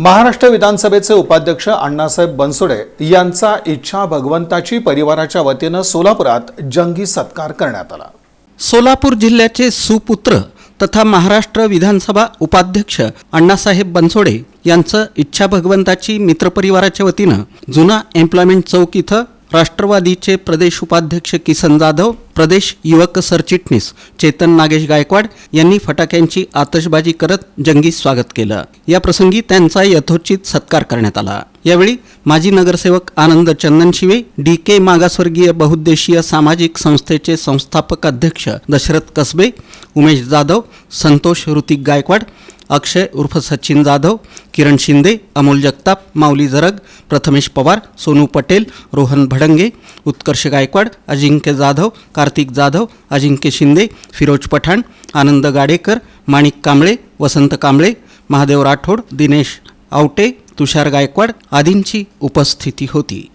महाराष्ट्र विधानसभेचे उपाध्यक्ष अण्णासाहेब बनसोडे यांचा इच्छा भगवंताची परिवाराच्या वतीनं सोलापुरात जंगी सत्कार करण्यात आला. सोलापूर जिल्ह्याचे सुपुत्र तथा महाराष्ट्र विधानसभा उपाध्यक्ष अण्णासाहेब बनसोडे यांचं इच्छा भगवंताची मित्रपरिवाराच्या वतीनं जुना एम्प्लॉयमेंट चौक इथं राष्ट्रवादीचे प्रदेश उपाध्यक्ष किसन जाधव प्रदेश युवक सरचिटणीस चेतन नागेश गायकवाड यांनी फटाक्यांची आतषबाजी करत जंगी स्वागत केलं. या प्रसंगी त्यांचा यथोचित सत्कार करण्यात आला. यावेळी माजी नगरसेवक आनंद चंदनशिवे डी के मागासवर्गीय बहुद्देशीय सामाजिक संस्थेचे संस्थापक अध्यक्ष दशरथ कसबे उमेश जाधव संतोष ऋतिक गायकवाड अक्षय उर्फ सचिन जाधव किरण शिंदे अमोल जगताप माऊली जरग प्रथमेश पवार सोनू पटेल रोहन भडंगे उत्कर्ष गायकवाड अजिंक्य जाधव कार्तिक जाधव अजिंक्य शिंदे फिरोज पठाण आनंद गाडेकर माणिक कांबळे वसंत कांबळे महादेव राठोड दिनेश आवटे तुषार गायकवाड आदींची उपस्थिती होती.